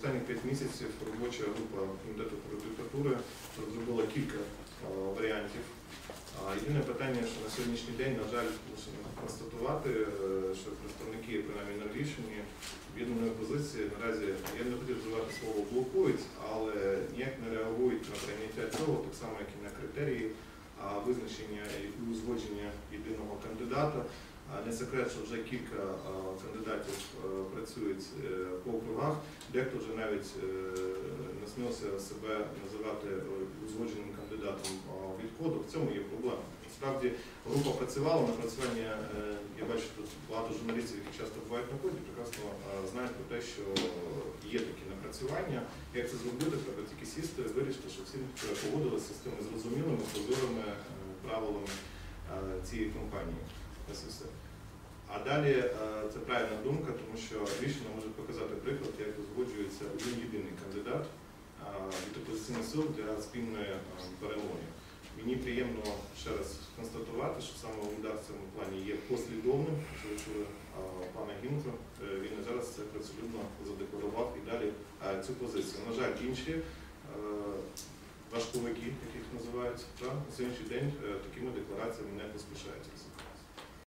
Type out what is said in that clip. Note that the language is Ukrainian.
останні 5 місяців робоча група комітету про диктатури розробила кілька е, варіантів. Єдине питання, що на сьогоднішній день, на жаль, мусимо констатувати, е, що представники, принаймні на рішенні об'єднаної позиції наразі я не хотів вживати слово блокують, але ніяк не реагують на прийняття цього, так само як і на критерії визначення і узгодження єдиного кандидата. Не секрет, що вже кілька кандидатів е, працюють е, по округах. Дехто вже навіть е, насмілився себе називати е, узгодженим кандидатом відходу. В цьому є проблема. Насправді група працювала, напрацювання, е, я бачу тут багато журналістів, які часто бувають на ході, прекрасно е, знають про те, що є такі напрацювання. Як це зробити, треба тільки сісти, вирішити, що всі погодилися з тими зрозумілими, прозорими е, правилами е, цієї компанії. Все. А далі е, це правильна думка, тому що рішення може показати приклад, як узгоджується один єдиний кандидат від опозиційних сил для спільної е, перемоги. Мені приємно ще раз констатувати, що саме Удар в цьому плані є послідовним. Що ви чули пана Гінка, е, він зараз це працелюдно задекларував і далі цю позицію. На жаль, інші важковики, яких називають, на сьогоднішній день такими деклараціями не поспішають.